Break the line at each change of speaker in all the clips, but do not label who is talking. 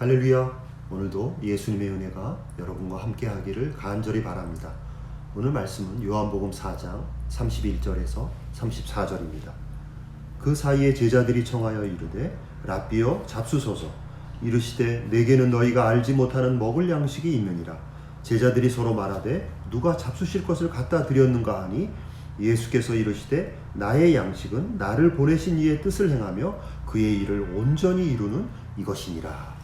할렐루야. 오늘도 예수님의 은혜가 여러분과 함께 하기를 간절히 바랍니다. 오늘 말씀은 요한복음 4장 31절에서 34절입니다. 그 사이에 제자들이 청하여 이르되 랍비여 잡수소서 이르시되 내게는 너희가 알지 못하는 먹을 양식이 있느니라 제자들이 서로 말하되 누가 잡수실 것을 갖다 드렸는가 하니 예수께서 이르시되 나의 양식은 나를 보내신 이의 뜻을 행하며 그의 일을 온전히 이루는 이것이니라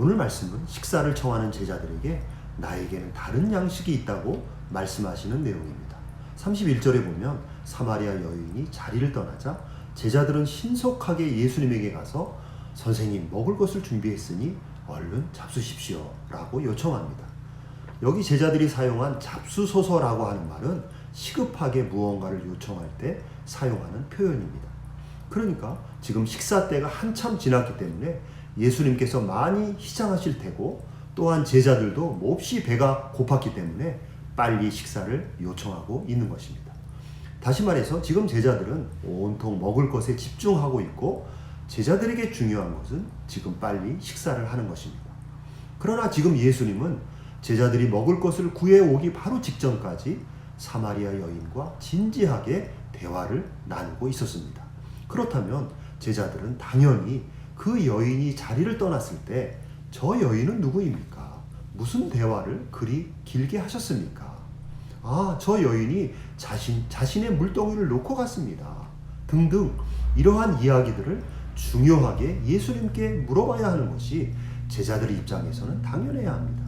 오늘 말씀은 식사를 청하는 제자들에게 나에게는 다른 양식이 있다고 말씀하시는 내용입니다. 31절에 보면 사마리아 여인이 자리를 떠나자 제자들은 신속하게 예수님에게 가서 선생님 먹을 것을 준비했으니 얼른 잡수십시오 라고 요청합니다. 여기 제자들이 사용한 잡수소서라고 하는 말은 시급하게 무언가를 요청할 때 사용하는 표현입니다. 그러니까 지금 식사 때가 한참 지났기 때문에 예수님께서 많이 희장하실 테고 또한 제자들도 몹시 배가 고팠기 때문에 빨리 식사를 요청하고 있는 것입니다. 다시 말해서 지금 제자들은 온통 먹을 것에 집중하고 있고 제자들에게 중요한 것은 지금 빨리 식사를 하는 것입니다. 그러나 지금 예수님은 제자들이 먹을 것을 구해 오기 바로 직전까지 사마리아 여인과 진지하게 대화를 나누고 있었습니다. 그렇다면 제자들은 당연히 그 여인이 자리를 떠났을 때 저 여인은 누구입니까? 무슨 대화를 그리 길게 하셨습니까? 아, 저 여인이 자신, 자신의 물동이를 놓고 갔습니다. 등등 이러한 이야기들을 중요하게 예수님께 물어봐야 하는 것이 제자들 입장에서는 당연해야 합니다.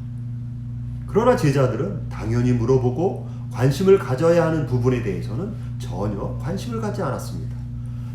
그러나 제자들은 당연히 물어보고 관심을 가져야 하는 부분에 대해서는 전혀 관심을 갖지 않았습니다.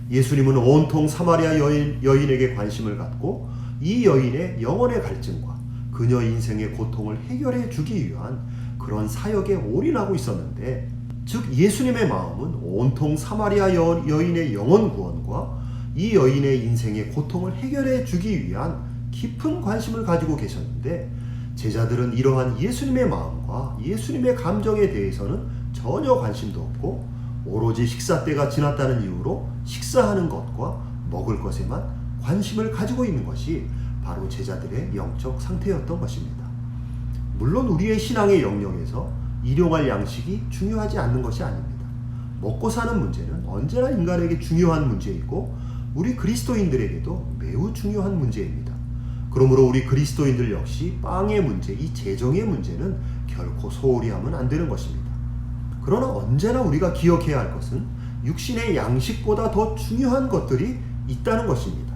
예수님은 온통 사마리아 여인, 여인에게 관심을 갖고 이 여인의 영혼의 갈증과 그녀 인생의 고통을 해결해 주기 위한 그런 사역에 올인하고 있었는데 즉 예수님의 마음은 온통 사마리아 여, 여인의 영혼 구원과 이 여인의 인생의 고통을 해결해 주기 위한 깊은 관심을 가지고 계셨는데 제자들은 이러한 예수님의 마음과 예수님의 감정에 대해서는 전혀 관심도 없고 오로지 식사 때가 지났다는 이유로 식사하는 것과 먹을 것에만 관심을 가지고 있는 것이 바로 제자들의 영적 상태였던 것입니다. 물론 우리의 신앙의 영역에서 일용할 양식이 중요하지 않는 것이 아닙니다. 먹고 사는 문제는 언제나 인간에게 중요한 문제이고 우리 그리스도인들에게도 매우 중요한 문제입니다. 그러므로 우리 그리스도인들 역시 빵의 문제, 이 재정의 문제는 결코 소홀히 하면 안 되는 것입니다. 그러나 언제나 우리가 기억해야 할 것은 육신의 양식보다 더 중요한 것들이 있다는 것입니다.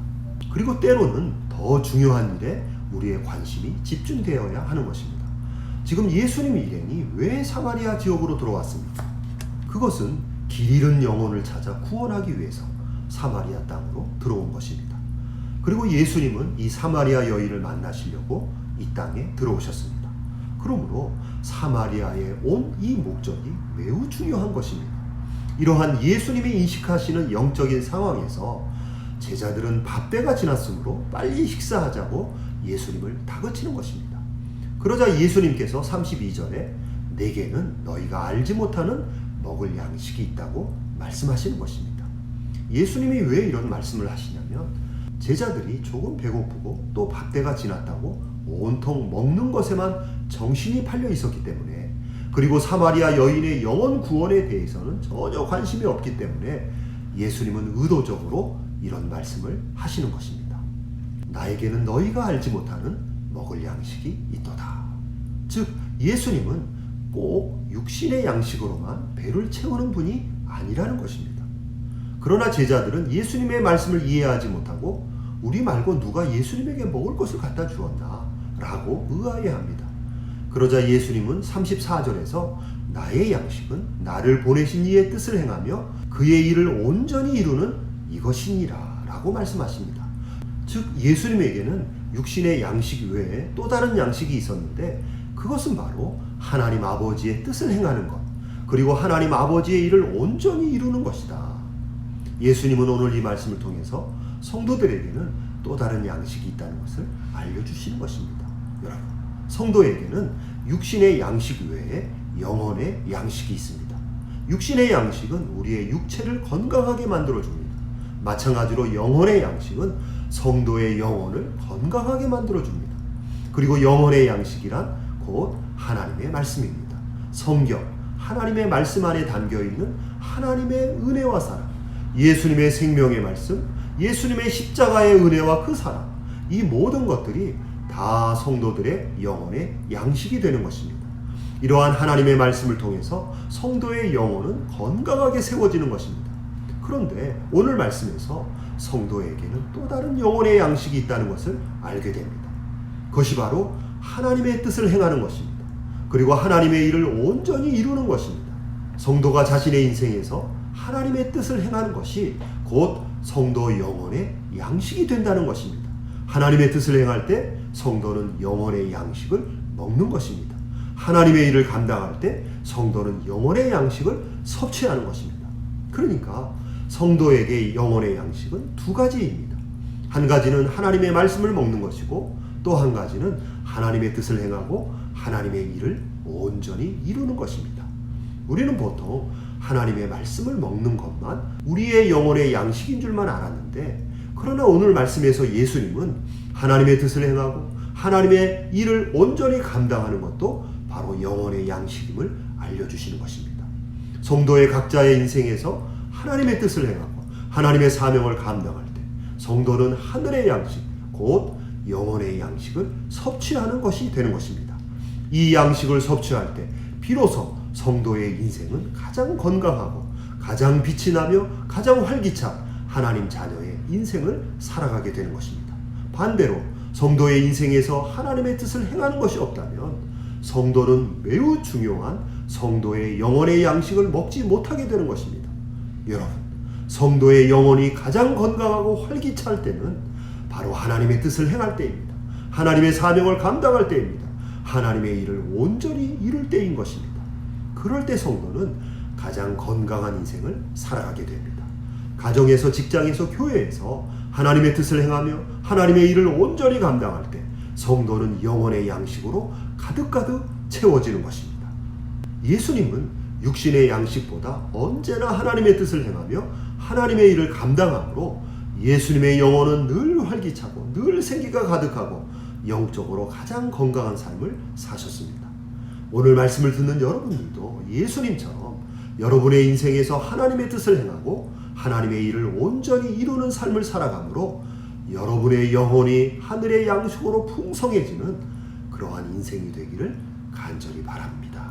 그리고 때로는 더 중요한 일에 우리의 관심이 집중되어야 하는 것입니다. 지금 예수님 일행이 왜 사마리아 지역으로 들어왔습니까? 그것은 길 잃은 영혼을 찾아 구원하기 위해서 사마리아 땅으로 들어온 것입니다. 그리고 예수님은 이 사마리아 여인을 만나시려고 이 땅에 들어오셨습니다. 그러므로 사마리아에 온 이 목적이 매우 중요한 것입니다. 이러한 예수님이 인식하시는 영적인 상황에서 제자들은 밥때가 지났으므로 빨리 식사하자고 예수님을 다그치는 것입니다. 그러자 예수님께서 32절에 내게는 너희가 알지 못하는 먹을 양식이 있다고 말씀하시는 것입니다. 예수님이 왜 이런 말씀을 하시냐면 제자들이 조금 배고프고 또 밥때가 지났다고 온통 먹는 것에만 정신이 팔려 있었기 때문에 그리고 사마리아 여인의 영원 구원에 대해서는 전혀 관심이 없기 때문에 예수님은 의도적으로 이런 말씀을 하시는 것입니다. 나에게는 너희가 알지 못하는 먹을 양식이 있도다. 즉 예수님은 꼭 육신의 양식으로만 배를 채우는 분이 아니라는 것입니다. 그러나 제자들은 예수님의 말씀을 이해하지 못하고 우리 말고 누가 예수님에게 먹을 것을 갖다 주었나? 라고 의아해합니다. 그러자 예수님은 34절에서 나의 양식은 나를 보내신 이의 뜻을 행하며 그의 일을 온전히 이루는 이것이니라 라고 말씀하십니다. 즉 예수님에게는 육신의 양식 외에 또 다른 양식이 있었는데 그것은 바로 하나님 아버지의 뜻을 행하는 것 그리고 하나님 아버지의 일을 온전히 이루는 것이다. 예수님은 오늘 이 말씀을 통해서 성도들에게는 또 다른 양식이 있다는 것을 알려주시는 것입니다. 성도에게는 육신의 양식 외에 영혼의 양식이 있습니다. 육신의 양식은 우리의 육체를 건강하게 만들어줍니다. 마찬가지로 영혼의 양식은 성도의 영혼을 건강하게 만들어 줍니다. 그리고 영혼의 양식이란 곧 하나님의 말씀입니다. 성경, 하나님의 말씀 안에 담겨 있는 하나님의 은혜와 사랑, 예수님의 생명의 말씀, 예수님의 십자가의 은혜와 그 사랑, 이 모든 것들이 다 성도들의 영혼의 양식이 되는 것입니다. 이러한 하나님의 말씀을 통해서 성도의 영혼은 건강하게 세워지는 것입니다. 그런데 오늘 말씀에서 성도에게는 또 다른 영혼의 양식이 있다는 것을 알게 됩니다. 그것이 바로 하나님의 뜻을 행하는 것입니다. 그리고 하나님의 일을 온전히 이루는 것입니다. 성도가 자신의 인생에서 하나님의 뜻을 행하는 것이 곧 성도 영혼의 양식이 된다는 것입니다. 하나님의 뜻을 행할 때 성도는 영혼의 양식을 먹는 것입니다. 하나님의 일을 감당할 때 성도는 영혼의 양식을 섭취하는 것입니다. 그러니까 성도에게 영혼의 양식은 두 가지입니다. 한 가지는 하나님의 말씀을 먹는 것이고 또 한 가지는 하나님의 뜻을 행하고 하나님의 일을 온전히 이루는 것입니다. 우리는 보통 하나님의 말씀을 먹는 것만 우리의 영혼의 양식인 줄만 알았는데 그러나 오늘 말씀에서 예수님은 하나님의 뜻을 행하고 하나님의 일을 온전히 감당하는 것도 바로 영혼의 양식임을 알려주시는 것입니다. 성도의 각자의 인생에서 하나님의 뜻을 행하고 하나님의 사명을 감당할 때 성도는 하늘의 양식, 곧 영혼의 양식을 섭취하는 것이 되는 것입니다. 이 양식을 섭취할 때 비로소 성도의 인생은 가장 건강하고 가장 빛이 나며 가장 활기찬 하나님 자녀의 인생을 살아가게 되는 것입니다. 반대로 성도의 인생에서 하나님의 뜻을 행하는 것이 없다면 성도는 매우 중요한 성도의 영혼의 양식을 먹지 못하게 되는 것입니다. 여러분, 성도의 영혼이 가장 건강하고 활기찰 때는 바로 하나님의 뜻을 행할 때입니다. 하나님의 사명을 감당할 때입니다. 하나님의 일을 온전히 이룰 때인 것입니다. 그럴 때 성도는 가장 건강한 인생을 살아가게 됩니다. 가정에서, 직장에서, 교회에서 하나님의 뜻을 행하며 하나님의 일을 온전히 감당할 때 성도는 영혼의 양식으로 가득가득 채워지는 것입니다. 예수님은 육신의 양식보다 언제나 하나님의 뜻을 행하며 하나님의 일을 감당함으로 예수님의 영혼은 늘 활기차고 늘 생기가 가득하고 영적으로 가장 건강한 삶을 사셨습니다. 오늘 말씀을 듣는 여러분들도 예수님처럼 여러분의 인생에서 하나님의 뜻을 행하고 하나님의 일을 온전히 이루는 삶을 살아감으로 여러분의 영혼이 하늘의 양식으로 풍성해지는 그러한 인생이 되기를 간절히 바랍니다.